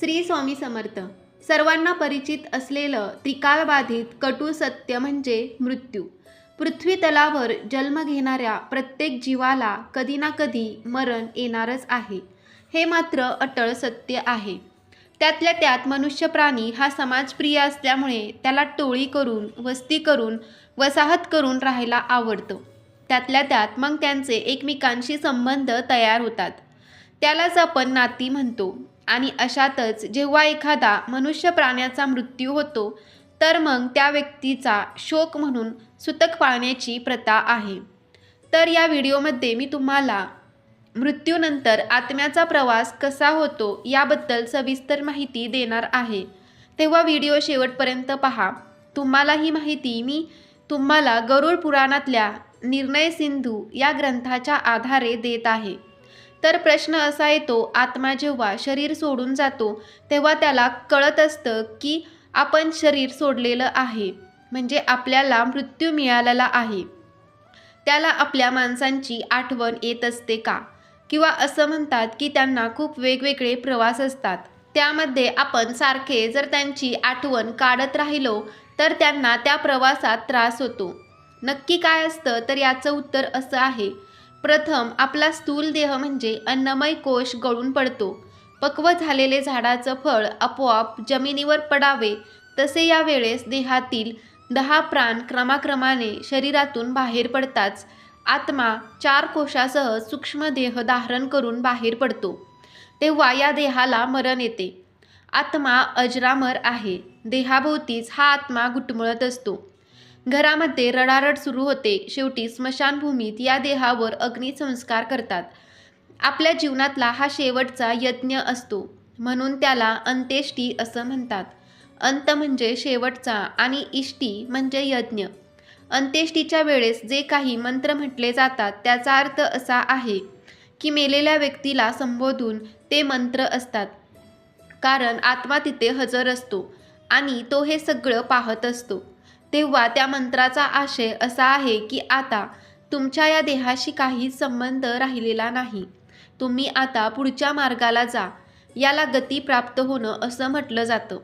श्री स्वामी समर्थ. सर्वांना परिचित असलेलं त्रिकालबाधित कटू सत्य म्हणजे मृत्यू. पृथ्वी तलावर जन्म घेणाऱ्या प्रत्येक जीवाला कधी ना कधी मरण येणारच आहे. हे मात्र अटळ सत्य आहे. त्यातल्या त्यात मनुष्य प्राणी हा समाजप्रिय असल्यामुळे त्याला टोळी करून वस्ती करून वसाहत करून राहायला आवडतं. त्यातल्या त्यात मग त्यांचे एकमेकांशी संबंध तयार होतात. त्यालाच आपण नाती म्हणतो. आणि अशातच जेव्हा एखादा मनुष्य प्राण्याचा मृत्यू होतो तर मग त्या व्यक्तीचा शोक म्हणून सुतक पाळण्याची प्रथा आहे. तर या व्हिडिओमध्ये मी तुम्हाला मृत्यूनंतर आत्म्याचा प्रवास कसा होतो याबद्दल सविस्तर माहिती देणार आहे. तेव्हा व्हिडिओ शेवटपर्यंत पहा. तुम्हाला ही माहिती मी तुम्हाला गरुड पुराणातल्या निर्णय सिंधू या ग्रंथाच्या आधारे देत आहे. तर प्रश्न असा येतो आत्मा जेव्हा शरीर सोडून जातो तेव्हा त्याला कळत असतं की आपण शरीर सोडलेलं आहे म्हणजे आपल्याला मृत्यू मिळालेला आहे. त्याला आपल्या माणसांची आठवण येत असते का? किंवा असं म्हणतात की त्यांना खूप वेगवेगळे प्रवास असतात. त्यामध्ये आपण सारखे जर त्यांची आठवण काढत राहिलो तर त्यांना त्या प्रवासात त्रास होतो. नक्की काय असतं? तर याचं उत्तर असं आहे प्रथम आपला स्थूल देह म्हणजे अन्नमय कोश गळून पडतो. पक्व झालेले झाडाचं फळ आपोआप जमिनीवर पडावे. तसे या वेळेस देहातील दहा प्राण क्रमाक्रमाने शरीरातून बाहेर पडताच आत्मा चार कोशासह सूक्ष्म देह धारण करून बाहेर पडतो. तेव्हा या देहाला मरण येते. आत्मा अजरामर आहे. देहाभोवतीच हा आत्मा घुटमळत असतो. घरामध्ये रडारड सुरू होते. शेवटी स्मशानभूमीत या देहावर अग्निसंस्कार करतात. आपल्या जीवनातला हा शेवटचा यज्ञ असतो. म्हणून त्याला अंत्येष्टी असं म्हणतात. अंत म्हणजे शेवटचा आणि इष्टी म्हणजे यज्ञ. अंत्येष्टीच्या वेळेस जे काही मंत्र म्हटले जातात त्याचा अर्थ असा आहे की मेलेल्या व्यक्तीला संबोधून ते मंत्र असतात. कारण आत्मा तिथे हजर असतो आणि तो हे सगळं पाहत असतो. तेव्हा त्या मंत्राचा आशय असा आहे की आता तुमच्या या देहाशी काहीच संबंध राहिलेला नाही. तुम्ही आता पुढच्या मार्गाला जा. याला गती प्राप्त होणं असं म्हटलं जातं.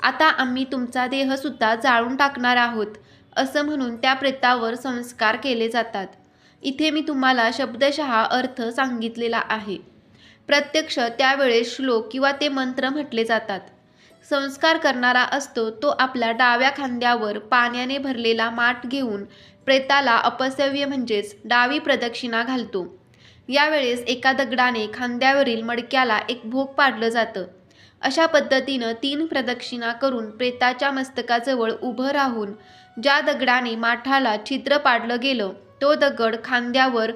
आता आम्ही तुमचा देहसुद्धा जाळून टाकणार आहोत असं म्हणून त्या प्रेतावर संस्कार केले जातात. इथे मी तुम्हाला शब्दशः अर्थ सांगितलेला आहे. प्रत्यक्ष त्यावेळेस श्लोक किंवा ते मंत्र म्हटले जातात. संस्कार करणारा असतो तो आपल्या डाव्या खांद्यावर पाण्याने भरलेला माठ घेऊन प्रेताला अपसव्य म्हणजेच डावी प्रदक्षिणा घालतो. यावेळेस एका दगडाने खांद्यावरील मडक्याला एक भोग पाडलं जातं. अशा पद्धतीनं तीन प्रदक्षिणा करून प्रेताच्या मस्तकाजवळ उभं राहून ज्या दगडाने माठाला छिद्र पाडलं गेलं तो दगड खांद्यावर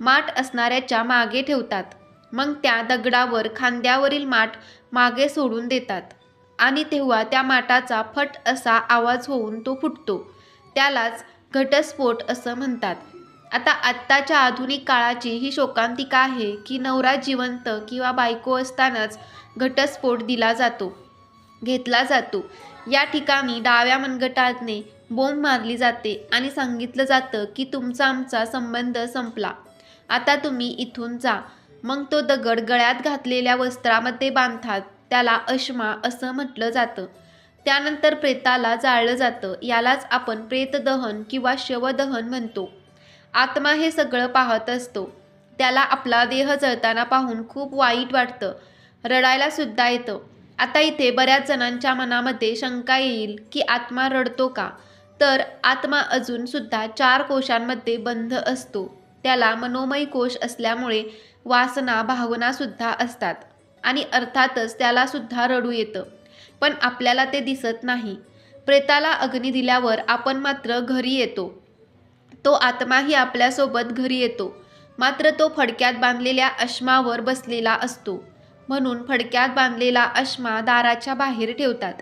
माठ असणाऱ्याच्या मागे ठेवतात. मग त्या दगडावर खांद्यावरील माठ मागे सोडून देतात. आणि तेव्हा त्या माटाचा फट असा आवाज होऊन तो फुटतो. त्यालाच घटस्फोट असं म्हणतात. आता आत्ताच्या आधुनिक काळाची ही शोकांतिका आहे की नवरा जिवंत किंवा बायको असतानाच घटस्फोट दिला जातो घेतला जातो. या ठिकाणी डाव्या मनगटाने बोंब मारली जाते आणि सांगितलं जातं की तुमचा आमचा संबंध संपला. आता तुम्ही इथून जा. मग तो दगड गळ्यात घातलेल्या वस्त्रामध्ये बांधतात. त्याला अश्मा असं म्हटलं जातं. त्यानंतर प्रेताला जाळलं जातं. यालाच आपण प्रेतदहन किंवा शवदहन म्हणतो. आत्मा हे सगळं पाहत असतो. त्याला आपला देह जळताना पाहून खूप वाईट वाटतं. रडायला सुद्धा येतं. आता इथे बऱ्याच जणांच्या मनामध्ये शंका येईल की आत्मा रडतो का? तर आत्मा अजून सुद्धा चार कोशांमध्ये बंध असतो. त्याला मनोमय कोश असल्यामुळे वासना भावनासुद्धा असतात. आणि अर्थातच त्याला सुद्धा रडू येतं. पण आपल्याला ते दिसत नाही. प्रेताला अग्नी दिल्यावर आपण मात्र घरी येतो. तो आत्माही आपल्यासोबत घरी येतो. मात्र तो फडक्यात बांधलेल्या अश्मावर बसलेला असतो. म्हणून फडक्यात बांधलेला अश्मा दाराच्या बाहेर ठेवतात.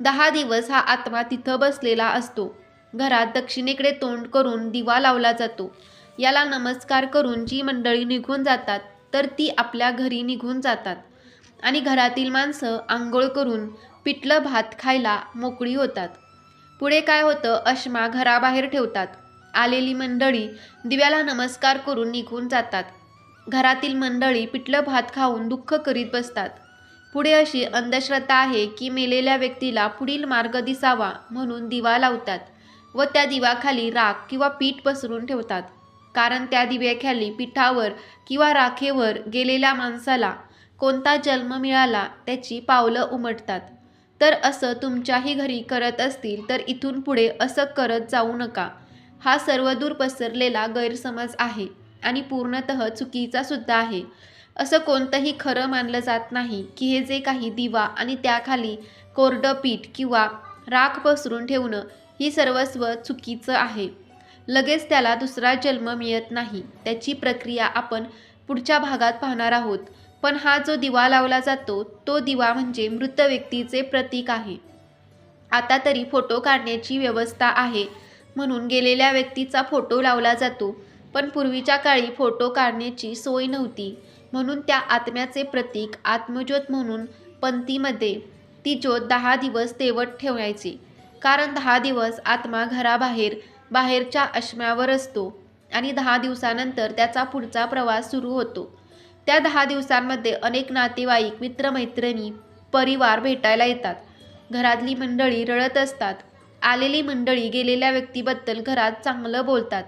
दहा दिवस हा आत्मा तिथं बसलेला असतो. घरात दक्षिणेकडे तोंड करून दिवा लावला जातो. याला नमस्कार करून जी मंडळी निघून जातात तर ती आपल्या घरी निघून जातात. आणि घरातील माणसं आंघोळ करून पिठलं भात खायला मोकळी होतात. पुढे काय होतं अश्मा घराबाहेर ठेवतात. आलेली मंडळी दिव्याला नमस्कार करून निघून जातात. घरातील मंडळी पिठलं भात खाऊन दुःख करीत बसतात. पुढे अशी अंधश्रद्धा आहे की मेलेल्या व्यक्तीला पुढील मार्ग दिसावा म्हणून दिवा लावतात व त्या दिवाखाली राख किंवा पीठ पसरून ठेवतात. कारण त्या दिव्याखाली पिठावर किंवा राखेवर गेलेल्या माणसाला कोणता जन्म मिळाला त्याची पावलं उमटतात. तर असं तुमच्याही घरी करत असतील तर इथून पुढे असं करत जाऊ नका. हा सर्वदूर पसरलेला गैरसमज आहे आणि पूर्णतः चुकीचा सुद्धा आहे. असं कोणतंही खरं मानलं जात नाही की हे जे काही दिवा आणि त्याखाली कोरडं पीठ किंवा राख पसरून ठेवणं ही सर्वस्व चुकीचं आहे. लगेच त्याला दुसरा जन्म मिळत नाही. त्याची प्रक्रिया आपण पुढच्या भागात पाहणार आहोत. पण हा जो दिवा लावला जातो तो दिवा म्हणजे मृत व्यक्तीचे प्रतीक आहे. आता तरी फोटो काढण्याची व्यवस्था आहे. म्हणून गेलेल्या व्यक्तीचा फोटो लावला जातो पण पूर्वीच्या काळी फोटो काढण्याची सोय नव्हती. म्हणून त्या आत्म्याचे प्रतीक आत्मज्योत म्हणून पंथीमध्ये ती ज्योत दहा दिवस तेवत ठेवायची. कारण दहा दिवस आत्मा घराबाहेर बाहेरच्या अश्म्यावर असतो आणि दहा दिवसानंतर त्याचा पुढचा प्रवास सुरू होतो. त्या दहा दिवसांमध्ये अनेक नातेवाईक मित्रमैत्रिणी परिवार भेटायला येतात. घरातली मंडळी रडत असतात. आलेली मंडळी गेलेल्या व्यक्तीबद्दल घरात चांगलं बोलतात.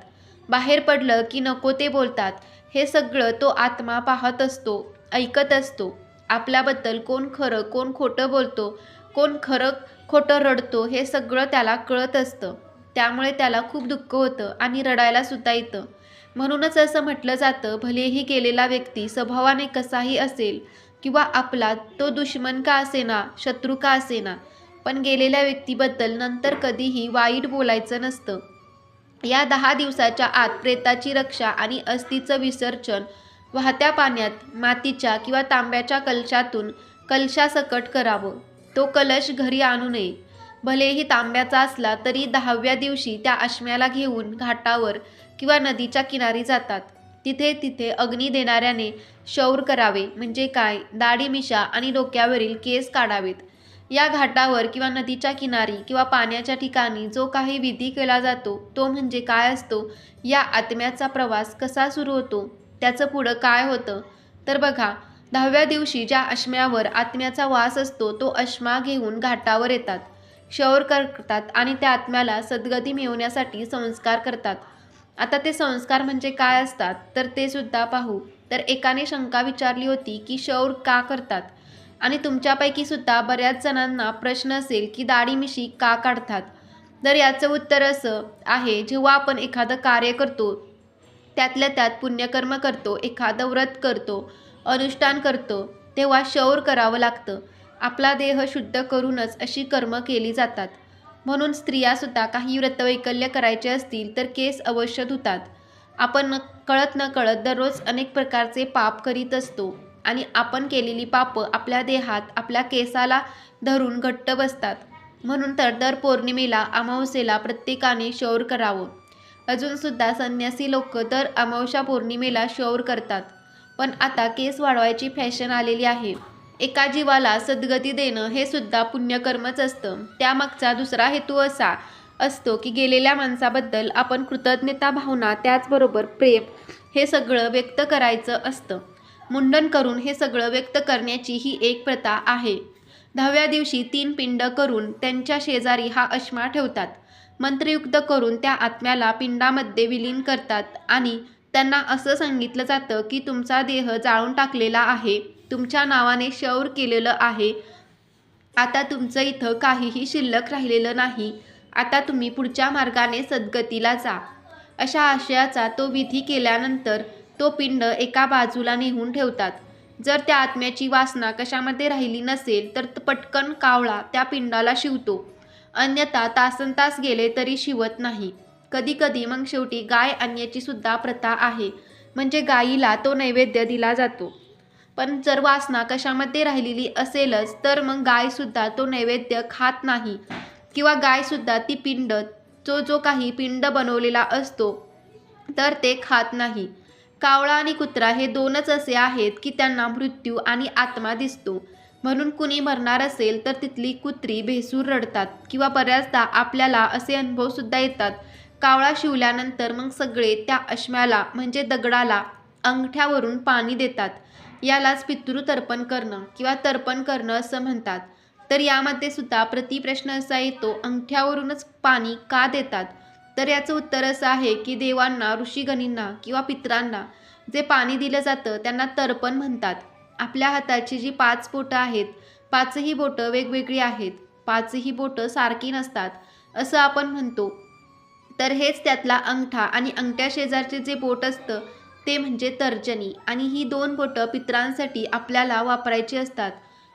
बाहेर पडलं की नको ते बोलतात. हे सगळं तो आत्मा पाहत असतो ऐकत असतो. आपल्याबद्दल कोण खरं कोण खोटं बोलतो कोण खरं खोटं रडतो हे सगळं त्याला कळत असतं. त्यामुळे त्याला खूप दुःख होतं आणि रडायला सुद्धा येतं. म्हणूनच असं म्हटलं जातं भलेही गेलेला व्यक्ती स्वभावाने कसाही असेल किंवा आपला तो दुश्मन का असेना शत्रू का असेना पण गेलेल्या व्यक्तीबद्दल नंतर कधीही वाईट बोलायचं नसतं. या दहा दिवसाच्या आत प्रेताची रक्षा आणि अस्थीचं विसर्जन वाहत्या पाण्यात मातीच्या किंवा तांब्याच्या कलशातून कलशासकट करावं. तो कलश घरी आणू नये. भलेही तांब्याचा असला तरी दहाव्या दिवशी त्या आश्म्याला घेऊन घाटावर किंवा नदीच्या किनारी जातात. तिथे तिथे अग्नी देणाऱ्याने शौर करावे म्हणजे काय? दाढी मिशा आणि डोक्यावरील केस काढावेत. या घाटावर किंवा नदीच्या किनारी किंवा पाण्याच्या ठिकाणी जो काही विधी केला जातो तो म्हणजे काय असतो? या आत्म्याचा प्रवास कसा सुरू होतो? त्याचं पुढं काय होतं? तर बघा दहाव्या दिवशी ज्या अश्म्यावर आत्म्याचा वास असतो तो अश्मा घेऊन घाटावर येतात. शौर करतात आणि त्या आत्म्याला सद्गती मिळवण्यासाठी संस्कार करतात. आता ते संस्कार म्हणजे काय असतात? तर ते सुद्धा पाहू. तर एकाने शंका विचारली होती की शौर का करतात? आणि तुमच्यापैकी सुद्धा बऱ्याच जणांना प्रश्न असेल की दाढी मिशी का काढतात? तर याचं उत्तर असं आहे जेव्हा आपण एखादं कार्य करतो त्यातल्या त्यात पुण्यकर्म करतो एखादं व्रत करतो अनुष्ठान करतो तेव्हा शौर करावं लागतं. आपला देह शुद्ध करूनच अशी कर्म केली जातात. म्हणून स्त्रियासुद्धा काही व्रतवैकल्य करायचे असतील तर केस अवश्य धुतात. आपण न कळत न कळत दररोज अनेक प्रकारचे पाप करीत असतो आणि आपण केलेली पापं आपल्या देहात आपल्या केसाला धरून घट्ट बसतात. म्हणून तर दर पौर्णिमेला अमावस्येला प्रत्येकाने शौर करावं. अजूनसुद्धा संन्यासी लोक दर अमावस्या पौर्णिमेला शौर करतात. पण आता केस वाढवायची फॅशन आलेली आहे. एका जीवाला सद्गती देणं हे सुद्धा पुण्यकर्मच असतं. त्यामागचा दुसरा हेतू असा असतो की गेलेल्या माणसाबद्दल आपण कृतज्ञता भावना त्याचबरोबर प्रेम हे सगळं व्यक्त करायचं असतं. मुंडन करून हे सगळं व्यक्त करण्याची ही एक प्रथा आहे. दहाव्या दिवशी तीन पिंड करून त्यांच्या शेजारी हा अश्मा ठेवतात. मंत्रयुक्त करून त्या आत्म्याला पिंडामध्ये विलीन करतात आणि त्यांना असं सांगितलं जातं की तुमचा देह जाळून टाकलेला आहे. तुमच्या नावाने शौर केलेलं आहे. आता तुमचं इथं काहीही शिल्लक राहिलेलं नाही. आता तुम्ही पुढच्या मार्गाने सद्गतीला जा. अशा आशयाचा तो विधी केल्यानंतर तो पिंड एका बाजूला नेहून ठेवतात. जर त्या आत्म्याची वासना कशामध्ये राहिली नसेल तर पटकन कावळा त्या पिंडाला शिवतो. अन्यथा तासन तास गेले तरी शिवत नाही. कधी कधी मग शेवटी गाय आणण्याची सुद्धा प्रथा आहे. म्हणजे गायीला तो नैवेद्य दिला जातो. पण जर वासना कशामध्ये राहिलेली असेलच तर मग गायसुद्धा तो नैवेद्य खात नाही. किंवा गायसुद्धा ती पिंड जो जो काही पिंड बनवलेला असतो तर ते खात नाही. कावळा आणि कुत्रा हे दोनच असे आहेत की त्यांना मृत्यू आणि आत्मा दिसतो. म्हणून कुणी मरणार असेल तर तिथली कुत्री भेसूर रडतात किंवा बऱ्याचदा आपल्याला असे अनुभवसुद्धा येतात. कावळा शिवल्यानंतर मग सगळे त्या अश्म्याला म्हणजे दगडाला अंगठ्यावरून पाणी देतात. यालाच पितृतर्पण करणं किंवा तर्पण करणं असं म्हणतात. तर यामध्ये सुद्धा प्रतिप्रश्न असा येतो अंगठ्यावरूनच पाणी का देतात? तर याचं उत्तर असं आहे की देवांना ऋषीगणींना किंवा पित्रांना जे पाणी दिलं जातं त्यांना तर्पण म्हणतात. आपल्या हाताची जी पाच बोटं आहेत पाचही बोटं वेगवेगळी आहेत. पाचही बोटं सारखी नसतात असं आपण म्हणतो. तर हेच त्यातला अंगठा आणि अंगठ्या शेजारचे जे बोट असतं ते म्हणजे तर्जनी. आणि ही दोन बोटं पित्रांसाठी आपल्याला वापरायची असतात.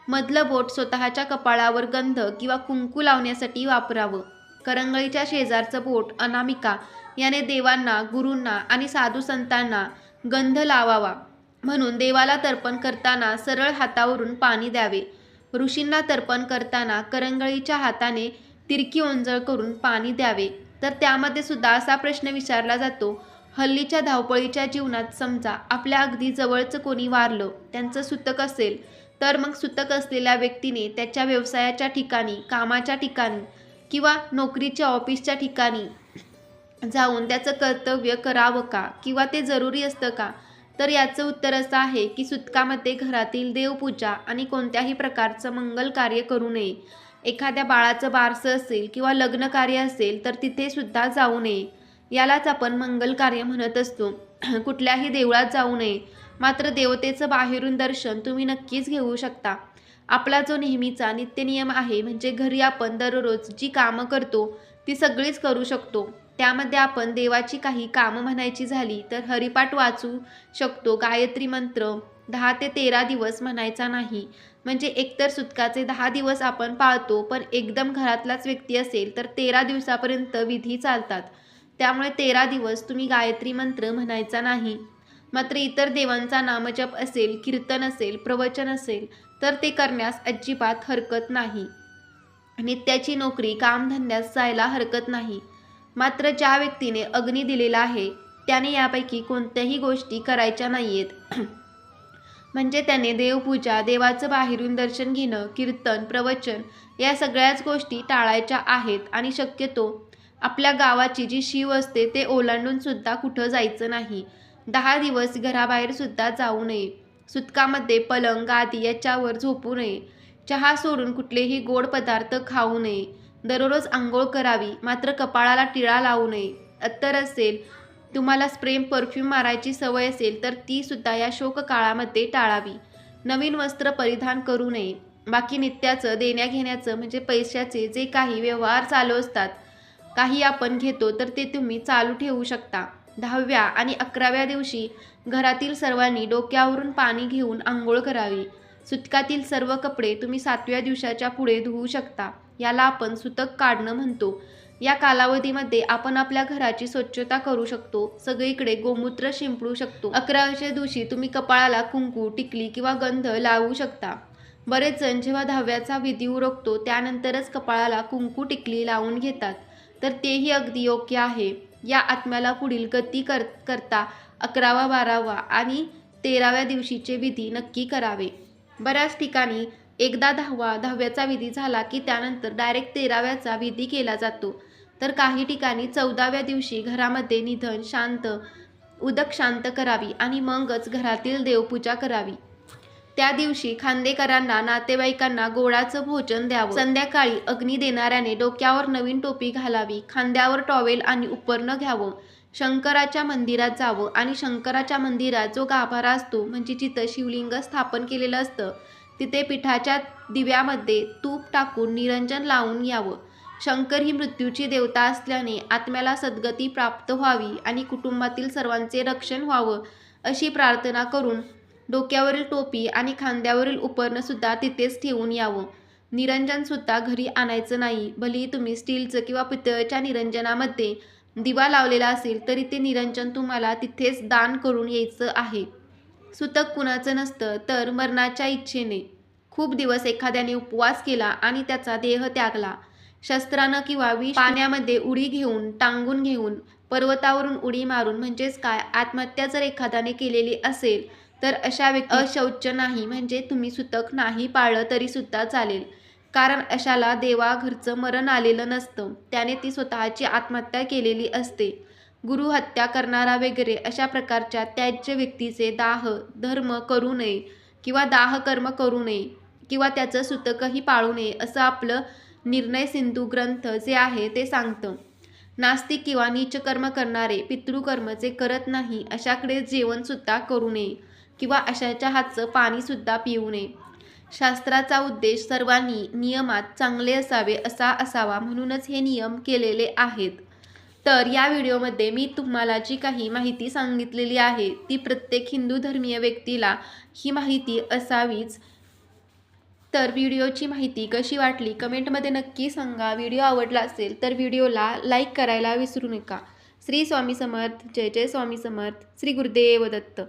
मधलं बोट स्वतःच्या कपाळावर गंध किंवा कुंकू लावण्यासाठी वापरावं. करंगळीच्या शेजारचं बोट अनामिका याने देवांना गुरूंना आणि साधू संतांना गंध लावावा. म्हणून देवाला तर्पण करताना सरळ हातावरून पाणी द्यावे. ऋषींना तर्पण करताना करंगळीच्या हाताने तिरकी ओंजळ करून पाणी द्यावे. तर त्यामध्ये सुद्धा असा प्रश्न विचारला जातो हल्लीच्या धावपळीच्या जीवनात समजा आपल्या अगदी जवळचं कोणी वारलं त्यांचं सुतक असेल तर मग सुतक असलेल्या व्यक्तीने त्याच्या व्यवसायाच्या ठिकाणी कामाच्या ठिकाणी किंवा नोकरीच्या ऑफिसच्या ठिकाणी जाऊन त्याचं कर्तव्य करावं का किंवा ते जरुरी असतं का? तर याचं उत्तर असं आहे की सुतकामध्ये घरातील देवपूजा आणि कोणत्याही प्रकारचं मंगल कार्य करू नये. एखाद्या बाळाचं बारसं असेल किंवा लग्न कार्य असेल तर तिथे सुद्धा जाऊ नये. यालाच आपण मंगल कार्य म्हणत असतो. कुठल्याही देवळात जाऊ नये. मात्र देवतेचं बाहेरून दर्शन तुम्ही नक्कीच घेऊ शकता. आपला जो नेहमीचा नित्यनियम आहे म्हणजे घरी आपण दररोज जी कामं करतो ती सगळीच करू शकतो. त्यामध्ये आपण देवाची काही कामं म्हणायची झाली तर हरिपाठ वाचू शकतो गायत्री मंत्र दहा ते तेरा दिवस म्हणायचा नाही. म्हणजे एकतर सुतकाचे दहा दिवस आपण पाळतो पण एकदम घरातलाच व्यक्ती असेल तर तेरा दिवसापर्यंत विधी चालतात. त्यामुळे तेरा दिवस तुम्ही गायत्री मंत्र म्हणायचा नाही. मात्र इतर देवांचा नामजप असेल कीर्तन असेल प्रवचन असेल तर ते करण्यास अजिबात हरकत नाही. नित्याची नोकरी कामधंद्यास जायला हरकत नाही. मात्र ज्या व्यक्तीने अग्नी दिलेला आहे त्याने यापैकी कोणत्याही गोष्टी करायच्या नाहीयेत. म्हणजे त्याने देवपूजा देवाचं बाहेरून दर्शन घेणं कीर्तन प्रवचन या सगळ्याच गोष्टी टाळायच्या आहेत आणि शक्यतो आपल्या गावाची जी शिव असते ते ओलांडून सुद्धा कुठं जायचं नाही. दहा दिवस घराबाहेर सुद्धा जाऊ नये. सुतकामध्ये पलंग गादी याच्यावर झोपू नये. चहा सोडून कुठलेही गोड पदार्थ खाऊ नये. दररोज आंघोळ करावी मात्र कपाळाला टिळा लावू नये. अत्तर असेल तुम्हाला स्प्रेम परफ्यूम मारायची सवय असेल तर ती सुद्धा या शोक काळामध्ये टाळावी. नवीन वस्त्र परिधान करू नये. बाकी नित्याचं देण्याघेण्याचं म्हणजे पैशाचे जे काही व्यवहार चालू असतात काही आपण घेतो तर ते तुम्ही चालू ठेवू शकता. दहाव्या आणि अकराव्या दिवशी घरातील सर्वांनी डोक्यावरून पाणी घेऊन आंघोळ करावी. सुतकातील सर्व कपडे तुम्ही सातव्या दिवसाच्या पुढे धुवू शकता. याला आपण सुतक काढणं म्हणतो. या कालावधीमध्ये आपण आपल्या घराची स्वच्छता करू शकतो. सगळीकडे गोमूत्र शिंपडू शकतो. अकराव्याच्या दिवशी तुम्ही कपाळाला कुंकू टिकली किंवा गंध लावू शकता. बरेच जण जेव्हा दहाव्याचा विधी उरकतो त्यानंतरच कपाळाला कुंकू टिकली लावून घेतात. तर तेही अगदी योग्य आहे. या आत्म्याला पुढील गती कर करता अकरावा बारावा आणि तेराव्या दिवशीचे विधी नक्की करावे. बऱ्याच ठिकाणी एकदा दहावा दहाव्याचा विधी झाला की त्यानंतर डायरेक्ट तेराव्याचा विधी केला जातो. तर काही ठिकाणी चौदाव्या दिवशी घरामध्ये निधन शांत उदक शांत करावी आणि मगच घरातील देवपूजा करावी. त्या दिवशी खांदेकरांना नातेवाईकांना गोडाचं भोजन द्यावं. संध्याकाळी अग्नी देणाऱ्याने डोक्यावर नवीन टोपी घालावी खांद्यावर टॉवेल आणि उपरणं घ्यावं. शंकराच्या मंदिरात जावं आणि शंकराच्या मंदिरात जो गाभारा असतो म्हणजे जिथं शिवलिंग स्थापन केलेलं असतं तिथे पिठाच्या दिव्यामध्ये तूप टाकून निरंजन लावून यावं. शंकर ही मृत्यूची देवता असल्याने आत्म्याला सद्गती प्राप्त व्हावी आणि कुटुंबातील सर्वांचे रक्षण व्हावं अशी प्रार्थना करून डोक्यावरील टोपी आणि खांद्यावरील उपरणं सुद्धा तिथेच ठेवून यावं. निरंजनसुद्धा घरी आणायचं नाही. भलेही तुम्ही स्टीलचं किंवा पितळच्या निरंजनामध्ये दिवा लावलेला असेल तरी ते निरंजन तुम्हाला तिथेच दान करून यायचं आहे. सुतक कुणाचं नसतं तर मरणाच्या इच्छेने. खूप दिवस एखाद्याने उपवास केला आणि त्याचा देह त्यागला. शस्त्रानं किंवा विष पाण्यामध्ये उडी घेऊन टांगून घेऊन पर्वतावरून उडी मारून म्हणजेच काय? आत्महत्या जर एखाद्याने केलेली असेल तर अशा व्यक्ती अशौच नाही म्हणजे तुम्ही सुतक नाही पाळलं तरी सुद्धा चालेल. कारण अशाला देवा घरचं मरण आलेलं नसतं. त्याने ती स्वतःची आत्महत्या केलेली असते. गुरुहत्या करणारा वगैरे अशा प्रकारच्या त्याज्य व्यक्तीचे दाह धर्म करू नये किंवा दाह कर्म करू नये किंवा त्याचं सुतकही पाळू नये असं आपलं निर्णय सिंधू ग्रंथ जे आहे ते सांगतं. नास्तिक किंवा नीच कर्म करणारे पितृकर्म जे करत नाही अशाकडे जेवणसुद्धा करू नये. किंवा अशाच्या हातचं पाणीसुद्धा पिऊ नये. शास्त्राचा उद्देश सर्वांनी नियमात चांगले असावे असा असावा म्हणूनच हे नियम केलेले आहेत. तर या व्हिडिओमध्ये मी तुम्हाला जी काही माहिती सांगितलेली आहे ती प्रत्येक हिंदू धर्मीय व्यक्तीला ही माहिती असावीच. तर व्हिडिओची माहिती कशी वाटली कमेंटमध्ये नक्की सांगा. व्हिडिओ आवडला असेल तर व्हिडिओला लाईक करायला विसरू नका. श्री स्वामी समर्थ. जय जय स्वामी समर्थ. श्री गुरुदेव दत्त.